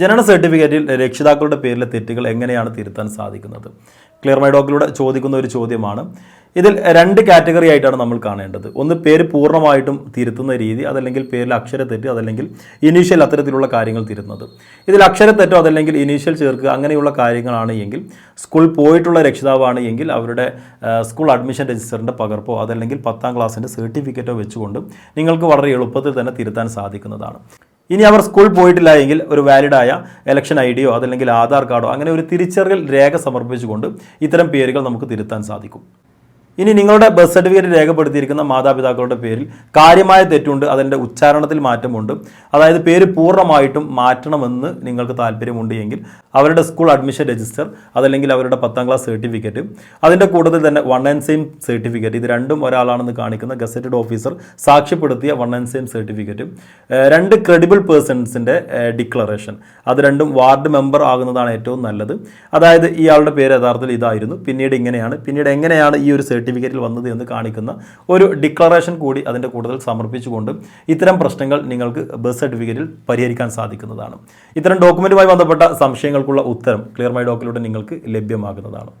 ജനന സർട്ടിഫിക്കറ്റിൽ രക്ഷിതാക്കളുടെ പേരിലെ തെറ്റുകൾ എങ്ങനെയാണ് തിരുത്താൻ സാധിക്കുന്നത്? ക്ലിയർ മൈ ഡോക്കിലൂടെ ചോദിക്കുന്ന ഒരു ചോദ്യമാണ്. ഇതിൽ രണ്ട് കാറ്റഗറി ആയിട്ടാണ് നമ്മൾ കാണേണ്ടത്. ഒന്ന് പേര് പൂർണമായിട്ടും തിരുത്തുന്ന രീതി അതല്ലെങ്കിൽ പേരിൽ അക്ഷരത്തെറ്റ് അതല്ലെങ്കിൽ ഇനീഷ്യൽ അത്തരത്തിലുള്ള കാര്യങ്ങൾ തിരുത്തുന്നത്. ഇതിൽ അക്ഷരത്തെറ്റോ അതല്ലെങ്കിൽ ഇനീഷ്യൽ ചേർക്കുക അങ്ങനെയുള്ള കാര്യങ്ങളാണ് എങ്കിൽ സ്കൂൾ പോയിട്ടുള്ള രക്ഷിതാവാണ് എങ്കിൽ അവരുടെ സ്കൂൾ അഡ്മിഷൻ രജിസ്റ്ററിന്റെ പകർപ്പോ അതല്ലെങ്കിൽ പത്താം ക്ലാസ്സിന്റെ സർട്ടിഫിക്കറ്റോ വെച്ചുകൊണ്ട് നിങ്ങൾക്ക് വളരെ എളുപ്പത്തിൽ തന്നെ തിരുത്താൻ സാധിക്കുന്നതാണ്. ഇനി അവർ സ്കൂൾ പോയിട്ടില്ല എങ്കിൽ ഒരു വാലിഡായ ഇലക്ഷൻ ഐ ഡിയോ അതല്ലെങ്കിൽ ആധാർ കാർഡോ അങ്ങനെ ഒരു തിരിച്ചറിയൽ രേഖ സമർപ്പിച്ചുകൊണ്ട് ഇത്തരം പേരുകൾ നമുക്ക് തിരുത്താൻ സാധിക്കും. ഇനി നിങ്ങളുടെ ബർത്ത് സർട്ടിഫിക്കറ്റ് രേഖപ്പെടുത്തിയിരിക്കുന്ന മാതാപിതാക്കളുടെ പേരിൽ കാര്യമായ തെറ്റുണ്ട് അതിന്റെ ഉച്ചാരണത്തിൽ മാറ്റമുണ്ട്. അതായത് പേര് പൂർണമായിട്ടും മാറ്റണമെന്ന് നിങ്ങൾക്ക് താല്പര്യമുണ്ട് എങ്കിൽ അവരുടെ സ്കൂൾ അഡ്മിഷൻ രജിസ്റ്റർ അതല്ലെങ്കിൽ അവരുടെ പത്താം ക്ലാസ് സർട്ടിഫിക്കറ്റ് അതിന്റെ കൂട്ടത്തിൽ തന്നെ വൺ ആൻഡ് സെയിം സർട്ടിഫിക്കറ്റ് ഇത് രണ്ടും ഒരാളാണെന്ന് കാണിക്കുന്ന ഗസറ്റഡ് ഓഫീസർ സാക്ഷ്യപ്പെടുത്തിയ വൺ ആൻഡ് സെയിം സർട്ടിഫിക്കറ്റ് രണ്ട് ക്രെഡിബിൾ പേഴ്സൺസിന്റെ ഡിക്ലറേഷൻ അത് രണ്ടും വാർഡ് മെമ്പർ ആകുന്നതാണ് ഏറ്റവും നല്ലത്. അതായത് ഇയാളുടെ പേര് യഥാർത്ഥത്തിൽ ഇതായിരുന്നു. പിന്നീട് ഇങ്ങനെയാണ്. പിന്നീട് എങ്ങനെയാണ് ഈ ഒരു സർട്ടിഫിക്കറ്റിൽ വന്നത് എന്ന് കാണിക്കുന്ന ഒരു ഡിക്ലറേഷൻ കൂടി അതിന്റെ കൂടുതൽ സമർപ്പിച്ചുകൊണ്ട് ഇത്തരം പ്രശ്നങ്ങൾ നിങ്ങൾക്ക് ബർത്ത് സർട്ടിഫിക്കറ്റിൽ പരിഹരിക്കാൻ സാധിക്കുന്നതാണ്. ഇത്തരം ഡോക്യുമെന്റുമായി ബന്ധപ്പെട്ട സംശയങ്ങൾക്കുള്ള ഉത്തരം ക്ലിയർ മൈ ഡോക്കിലൂടെ നിങ്ങൾക്ക് ലഭ്യമാകുന്നതാണ്.